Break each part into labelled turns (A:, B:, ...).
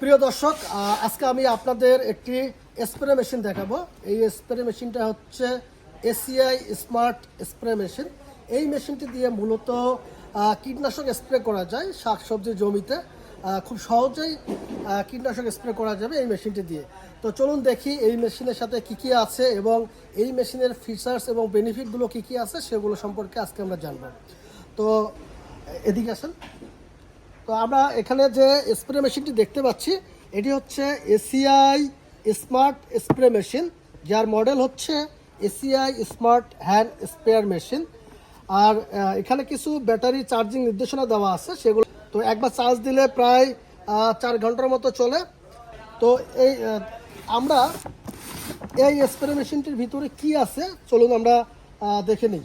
A: প্রিয় দর্শক আজকে আমি আপনাদের একটি স্প্রে মেশিন দেখাবো। এই স্প্রে মেশিনটা হচ্ছে এসিআই স্মার্ট স্প্রে মেশিন। এই মেশিনটি দিয়ে মূলত কীটনাশক স্প্রে করা যায় শাকসবজি জমিতে। খুব সহজেই কীটনাশক স্প্রে করা যাবে এই মেশিনটি দিয়ে। তো চলুন দেখি এই মেশিনের সাথে কি কি আছে এবং এই মেশিনের ফিচার্স এবং বেনিফিটগুলো কি কি আছে সেগুলো সম্পর্কে আজকে আমরা জানব। তো, এদিকে আসেন। তো আমরা এখানে যে স্প্রে মেশিনটি দেখতে পাচ্ছি, এটি হচ্ছে এসিআই স্মার্ট স্প্রে মেশিন যার মডেল হচ্ছে ACI smart hand sprayer machine আর এখানে কিছু ব্যাটারি চার্জিং নির্দেশনা দেওয়া আছে, সেগুলো তো একবার চার্জ দিলে প্রায় চার ঘণ্টার মতো চলে। তো এই আমরা এই স্প্রে মেশিনটির ভিতরে কি আছে, চলুন আমরা দেখে নিই।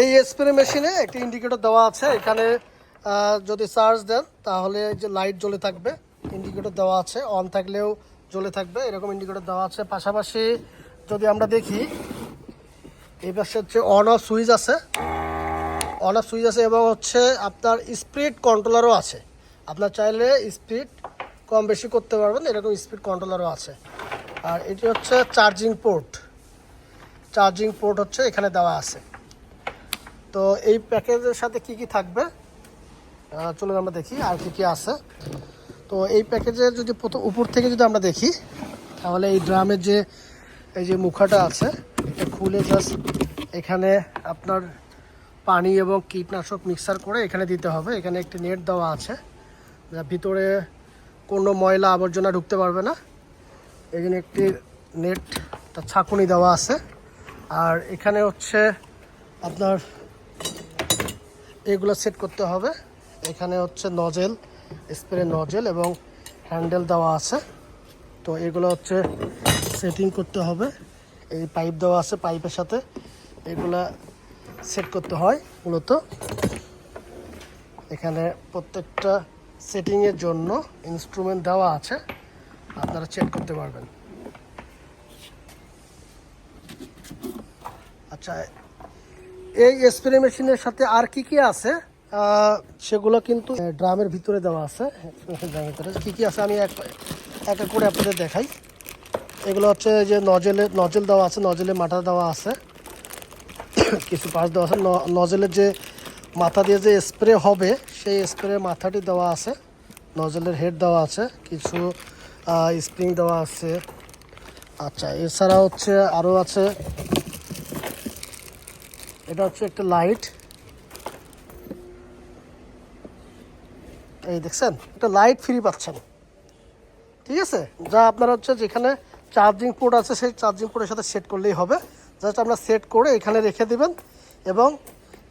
A: এই স্প্রে মেশিনে একটি ইন্ডিকেটর দেওয়া আছে। এখানে যদি চার্জ দেন, তাহলে যে লাইট জ্বলে থাকবে ইন্ডিকেটর দেওয়া আছে। অন থাকলেও জ্বলে থাকবে, এরকম ইন্ডিকেটর দেওয়া আছে। পাশাপাশি যদি আমরা দেখি, এই পাশে হচ্ছে অন অফ সুইচ আছে। অন অফ সুইচ আছে এবং হচ্ছে আপনার স্পিড কন্ট্রোলারও আছে। আপনার চাইলে স্পিড কম বেশি করতে পারবেন, এরকম স্পিড কন্ট্রোলারও আছে। আর এটি হচ্ছে চার্জিং পোর্ট চার্জিং পোর্ট হচ্ছে এখানে দেওয়া আছে। তো এই প্যাকেজের সাথে কি কি থাকবে? চলুন আমরা দেখি আর কি কি আছে। তো এই প্যাকেজের যদি প্রথম উপর থেকে যদি আমরা দেখি, তাহলে এই ড্রামের যে, এই যে মুখাটা আছে, এটা খুলে জাস্ট এখানে আপনার পানি এবং কীটনাশক মিক্সার করে এখানে দিতে হবে। এখানে একটি নেট দেওয়া আছে, যা ভিতরে কোনো ময়লা আবর্জনা ঢুকতে পারবে না। এখানে একটি নেট তার ছাকুনি দেওয়া আছে। আর এখানে হচ্ছে আপনার এগুলো সেট করতে হবে। এখানে হচ্ছে নজেল, স্প্রে নজেল এবং হ্যান্ডেল দেওয়া আছে। তো এগুলো হচ্ছে সেটিং করতে হবে। এই পাইপ দেওয়া আছে পাইপের সাথে। এগুলা সেট করতে হয় মূলত। এখানে প্রত্যেকটা সেটিংয়ের জন্য ইনস্ট্রুমেন্ট দেওয়া আছে। আপনারা চেক করতে পারবেন। আচ্ছা এই স্প্রে মেশিনের সাথে আর কি কি আছে? সেগুলো কিন্তু ড্রামের ভিতরে দেওয়া আছে। ড্রামের ভিতরে কি কি আছে আমি এক এক করে আপনাদের দেখাই। এগুলো হচ্ছে যে নজেলে নজেল দেওয়া আছে নজেলে মাথা দেওয়া আছে। কিছু পাশ দেওয়া আছে। নজেলের যে মাথা দিয়ে যে স্প্রে হবে, সেই স্প্রে মাথাটি দেওয়া আছে। নজেলের হেড দেওয়া আছে। কিছু স্প্রিং দেওয়া আছে। আচ্ছা এছাড়া হচ্ছে আরও আছে এটা হচ্ছে একটা লাইট এই দেখছেন, একটা লাইট ফ্রি পাচ্ছেন। ঠিক আছে? যা আপনার হচ্ছে যেখানে চার্জিং পোর্ট আছে, সেই চার্জিং পোর্টের সাথে সেট করলেই হবে। জাস্ট আপনারা সেট করে এখানে রেখে দিবেন এবং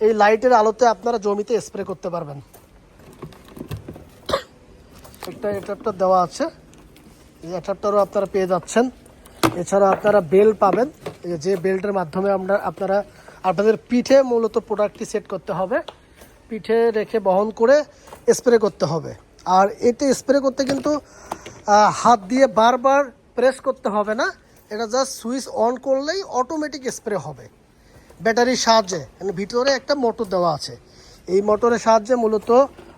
A: এই লাইটের আলোতে আপনারা জমিতে স্প্রে করতে পারবেন। একটা এটারটা দেওয়া আছে। এই অ্যাডাপ্টারও আপনারা পেয়ে যাচ্ছেন। এছাড়া আপনারা বেল পাবেন। যে বেল্টের মাধ্যমে আমরা আপনারা আপনাদের পিঠে মূলত প্রোডাক্টটি সেট করতে হবে। পিঠে রেখে বহন করে স্প্রে করতে হবে। আর এতে স্প্রে করতে কিন্তু হাত দিয়ে বারবার প্রেস করতে হবে না। এটা জাস্ট সুইচ অন করলেই অটোমেটিক স্প্রে হবে। ব্যাটারির সাহায্যে মানে ভিতরে একটা মোটর দেওয়া আছে। এই মোটরের সাহায্যে মূলত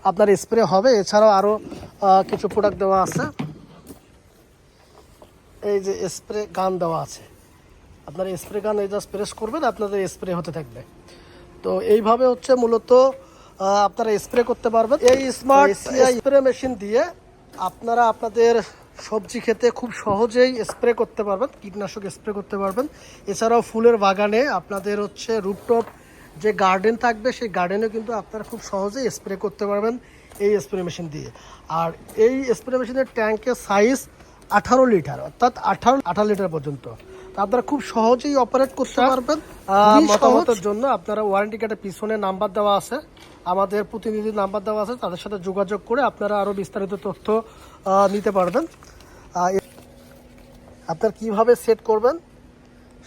A: আপনার স্প্রে হবে। এছাড়াও আরও কিছু প্রোডাক্ট দেওয়া আছে। এই যে স্প্রে গান দেওয়া আছে। আপনার স্প্রে গান এই জাস্ট প্রেস করবেন আপনাদের স্প্রে হতে থাকবে। তো এইভাবে হচ্ছে মূলত আপনারা স্প্রে করতে পারবেন। এই স্মার্ট স্প্রে মেশিন দিয়ে আপনারা আপনাদের সবজি খেতে খুব সহজেই স্প্রে করতে পারবেন কীটনাশক স্প্রে করতে পারবেন। এছাড়াও ফুলের বাগানে আপনাদের হচ্ছে রুপটপ যে গার্ডেন থাকবে সেই গার্ডেনে কিন্তু আপনারা খুব সহজেই স্প্রে করতে পারবেন এই স্প্রে মেশিন দিয়ে। আর এই স্প্রে মেশিনের ট্যাঙ্কের সাইজ আঠারো লিটার অর্থাৎ আঠারো আঠারো লিটার পর্যন্ত। আপনারা খুব সহজেই অপারেট করতে পারবেন। মতামতের জন্য আপনারা ওয়ারেন্টি কার্ডের পিছনে নাম্বার দেওয়া আছে। আমাদের প্রতিনিধি নাম্বার দেওয়া আছে তাদের সাথে যোগাযোগ করে আপনারা আরও বিস্তারিত তথ্য নিতে পারবেন। আপনার কীভাবে সেট করবেন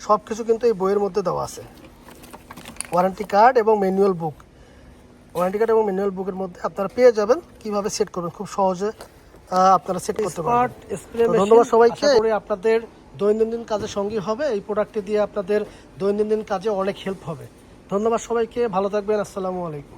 A: সব কিছু কিন্তু এই বইয়ের মধ্যে দেওয়া আছে। ওয়ারেন্টি কার্ড এবং ম্যানুয়াল বুক ওয়ারেন্টি কার্ড এবং ম্যানুয়াল বুকের মধ্যে আপনারা পেয়ে যাবেন কীভাবে সেট করবেন খুব সহজে আপনারা সেট করতে পারবেন। ধন্যবাদ সবাইকে। আপনাদের দৈনন্দিন কাজে সঙ্গী হবে, এই প্রোডাক্টটি দিয়ে আপনাদের দৈনন্দিন কাজে অনেক হেল্প হবে। ধন্যবাদ সবাইকে, ভালো থাকবেন, আসসালামু আলাইকুম।